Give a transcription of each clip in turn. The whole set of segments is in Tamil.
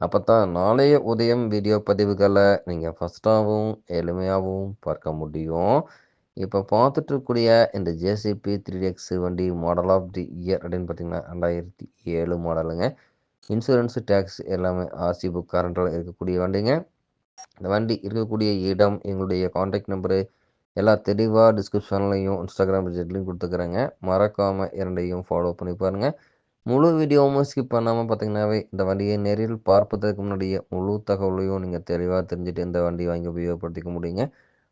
அப்போ தான் நாளைய உதயம் வீடியோ பதிவுகளை நீங்கள் ஃபஸ்ட்டாகவும் எளிமையாகவும் பார்க்க முடியும். இப்போ பார்த்துட்டு இருக்கக்கூடிய இந்த ஜேசிபி த்ரீ எக்ஸ் வண்டி மாடல் ஆஃப் தி இயர் அப்படின்னு பார்த்தீங்கன்னா, 2007 மாடலுங்க. இன்சூரன்ஸ், டேக்ஸ் எல்லாமே ஆர்சி புக் கரண்டில் இருக்கக்கூடிய வண்டிங்க. இந்த வண்டி இருக்கக்கூடிய இடம், எங்களுடைய கான்டாக்ட் நம்பரு எல்லா தெளிவாக டிஸ்கிரிப்ஷன்லையும் இன்ஸ்டாகிராம் லிங்க் குடுத்துருக்கிறேங்க. மறக்காமல் இரண்டையும் ஃபாலோ பண்ணி பாருங்கள் முழு வீடியோவும் ஸ்கிப் பண்ணாமல் பார்த்தீங்கன்னாவே, இந்த வண்டியை நேரில் பார்ப்பதற்கு முன்னாடியே முழு தகவலையும் நீங்கள் தெளிவாக தெரிஞ்சுட்டு இந்த வண்டியை வாங்கி உபயோகப்படுத்திக்க முடியுங்க.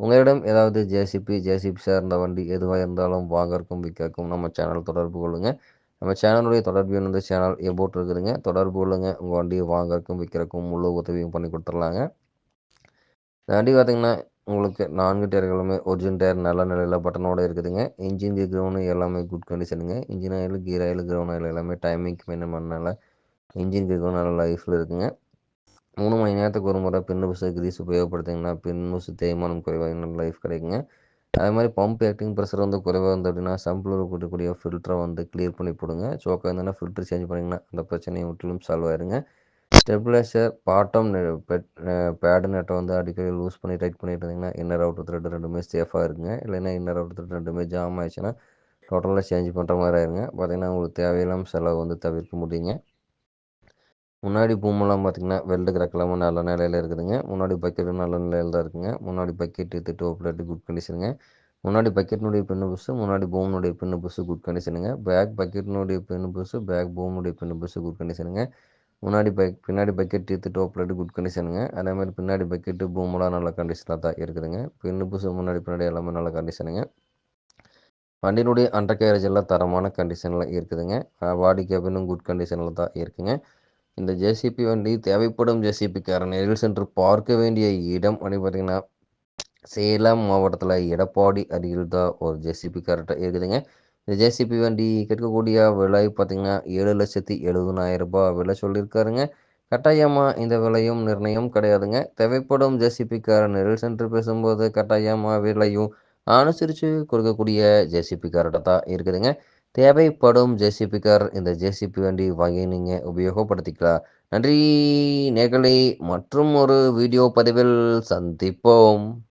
உங்களிடம் ஏதாவது ஜேசிபி, ஜேசிபி சார்ந்த வண்டி எதுவாக இருந்தாலும் வாங்கறக்கும், விற்கறக்கும் நம்ம சேனல் தொடர்பு கொள்ளுங்கள் நம்ம சேனலுடைய தொடர்பு வந்து சேனல் எபோட் இருக்குதுங்க. தொடர்பு கொள்ளுங்கள் உங்கள் வண்டியை வாங்கறக்கும், விற்கறக்கும் முழு உதவியும் பண்ணி கொடுத்துடலாங்க இந்த வண்டி பார்த்திங்கன்னா உங்களுக்கு 4 டயர்களுமே ஒரிஜினல் டயர் நல்ல நிலையில் பட்டனோட இருக்குதுங்க. இன்ஜின், கீர் எல்லாமே good கண்டிஷனுங்க. Engine oil, gear oil, ground oil எல்லாமே டைமிங்க்கு மெயின்டெயின் பண்ணனால இன்ஜின், கீர் கிரவுண்ட் நல்ல லைஃப்பில் இருக்குங்க. மூணு மணி நேரத்துக்கு ஒரு முறை பின் புசு கிரீஸ் உபயோகப்படுத்திங்கன்னா, பின் புசு தேய்மானம் குறைவாக நல்ல லைஃப் கிடைக்குங்க. அதேமாதிரி பம்ப் ஆக்டிங் ப்ரெஷர் வந்து குறைவாக இருந்தது அப்படின்னா, சம்பில் இருக்கக்கூடிய ஃபில்டரை வந்து கிளியர் பண்ணி போடுங்க. சோக்கா இருந்ததுன்னா ஃபில்டர் சேஞ்ச் பண்ணிங்கன்னா, அந்த பிரச்சனையை முற்றிலும் சால்வ் ஆயிருங்க. ஸ்டெபிலைசர், பாட்டம் பெட் நெட்டை வந்து அடிக்கடி லூஸ் பண்ணி டைட் பண்ணிட்டு இருந்தீங்கன்னா, இன்னர், அவுட் த்ரெட் ரெண்டுமே சேஃபாக இருக்குங்க. இல்லைன்னா இன்னர், அவுட் த்ரெட் ரெண்டுமே ஜாம் ஆயிடுச்சுன்னா, டோட்டலாக சேஞ்ச் பண்ணுற மாதிரி ஆயிருங்க. பார்த்திங்கன்னா உங்களுக்கு தேவையில்லாம செலவு வந்து தவிர்க்க முடியுங்க. முன்னாடி பூமெல்லாம் பார்த்தீங்கன்னா, வெல்டு கிராக் நல்ல நிலையில் இருக்குதுங்க. முன்னாடி பக்கெட்டும் நல்ல நிலையில் தான் இருக்குங்க. முன்னாடி பக்கெட்டு திட்டு ஓப்பிலட்டு குட் கண்டிஷனுங்க. முன்னாடி பக்கெட்னுடைய பின்னு புஸ்ஸு முன்னாடி பூமினுடைய பின்னு புஸ்ஸு குட் கண்டிஷனுங்க. பேக் பக்கெட்னுடைய பின் புஸ்ஸு பேக் பூமினுடைய பின்னு புஸ்ஸு குட் கண்டிஷனுங்க. முன்னாடி பைக் பின்னாடி bucket, teeth dope light good கண்டிஷனுங்க. அதேமாதிரி பின்னாடி பக்கெட்டு பூமெல்லாம் நல்ல கண்டிஷனாக தான் இருக்குதுங்க. பின்னு புதுசு முன்னாடி, பின்னாடி எல்லாமே நல்ல கண்டிஷனுங்க. வண்டியினுடைய அண்டர் கேரேஜ் எல்லாம் தரமான கண்டிஷனில் இருக்குதுங்க. பாடி கேபினும் குட் கண்டிஷனில் தான் இருக்குதுங்க இந்த ஜேசிபி வண்டி தேவைப்படும் ஜேசிபிக்காரன் நெரில் சென்று பார்க்க வேண்டிய இடம் அப்படின்னு பார்த்தீங்கன்னா, சேலம் மாவட்டத்தில் எடப்பாடி அருகில் தான் ஒரு ஜேசிபி கரெக்டாக இருக்குதுங்க. இந்த ஜேசிபி வண்டி கேட்கக்கூடிய விலை பார்த்தீங்கன்னா, ரூ. 7,70,000 விலை சொல்லியிருக்காருங்க. கட்டாயமாக இந்த விலையும் நிர்ணயம் கிடையாதுங்க. தேவைப்படும் ஜேசிபிக்காரர் நேரில் சென்று பேசும்போது கட்டாயமாக விலையும் அனுசரித்து கொடுக்கக்கூடிய ஜேசிபி தான் இருக்குதுங்க. தேவைப்படும் ஜேசிபிக்கார் இந்த ஜேசிபி வண்டி வாங்கி நீங்கள் உபயோகப்படுத்திக்கலாம். நன்றி நேயர்களே! மற்றும் ஒரு வீடியோ பதிவில் சந்திப்போம்.